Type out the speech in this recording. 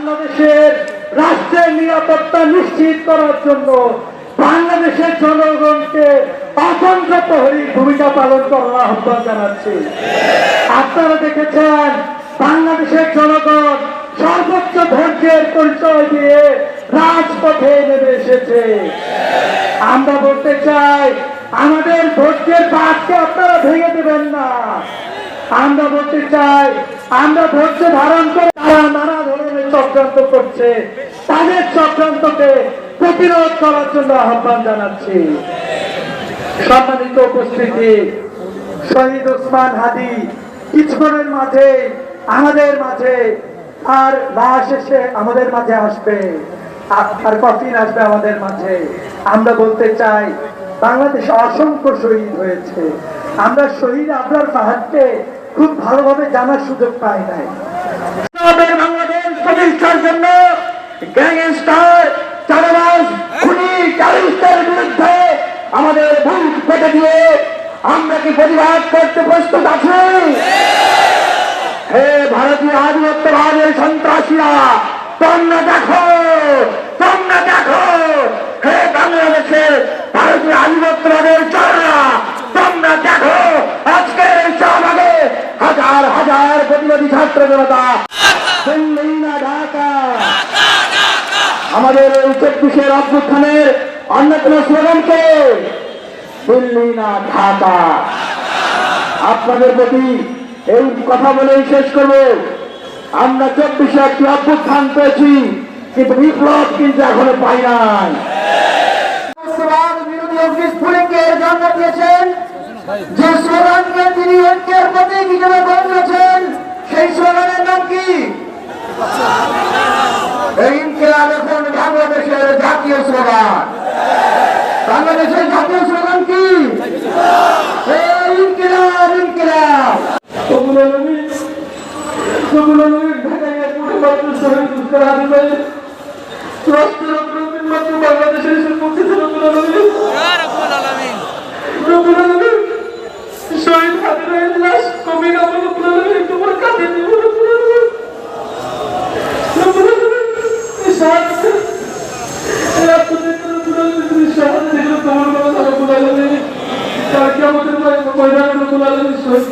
বাংলাদেশের রাষ্ট্রের নিরাপত্তা নিশ্চিত করার জন্য বাংলাদেশের জনগণকে অতন্ত্র প্রহরীর ভূমিকা পালন করার আহ্বান জানাচ্ছি। আপনারা দেখেছেন, বাংলাদেশের জনগণ সর্বোচ্চ ধৈর্যের পরিচয় দিয়ে রাজপথে নেমে এসেছে। আমরা বলতে চাই, আমাদের ধৈর্যের বাঘকে আপনারা ভেঙে দেবেন না। আমরা বলতে চাই, আমরা ধৈর্য ধারণ করে চক্রান্ত করছে, তাদের চক্রান্তকে প্রতিরোধ করার জন্য আহ্বান জানাচ্ছি। সম্মানিত উপস্থিতি, শহীদ ওসমান হাদি কিছুক্ষণের মাঝে, আমাদের মাঝে, আর লাশ এসে আমাদের মাঝে আসবে, আর- কফিন আসবে আমাদের মাঝে। আমরা বলতে চাই, বাংলাদেশে অসংখ্য শহীদ হয়েছে। আমরা শহীদ আপনার ফাহাদকে খুব ভালোভাবে জানার সুযোগ পাই নাই। বাংলাদেশ প্রতিষ্ঠার জন্য গ্যাংস্টার চারাবাস খুনি টারিস্টের বিরুদ্ধে আমাদের বুক পেটে দিয়ে আমরা কি প্রতিবাদ করতে প্রস্তুত আছি? হে ভারতীয় আধিপত্যবাদের সন্ত্রাসীরা, তোমরা দেখো তোমরা দেখো, হে বাংলাদেশের ভারতীয় আধিপত্যবাদের চড়া তোমরা দেখো, আজকে সমাজে হাজার হাজার প্রতিবাদী ছাত্র জনতা না ঢাকা আমাদের এই চব্বিশের অভ্যুত্থানের অন্যতম স্লোগানকে দিল্লি না ঢাকা। আপনাদের প্রতি এই কথা বলেই শেষ করব। আমরা চব্বিশে একটি অভ্যুত্থান পেয়েছি, কিন্তু বিপ্লব কিন্তু এখনও পাই নাই। যে স্লোগানকে তিনি ঐক্যের প্রতীক হিসেবে গড়ে তুলেছেন সেই স্লোগানের নাম কি এই ইনকিলাব এখন বাংলাদেশের জাতীয় স্লোগান। বাংলাদেশের জাতীয় স্লোগান কি? বাংলাদেশের ইনকিলাব ইনকিলাব। সবুল আলমী শহীদ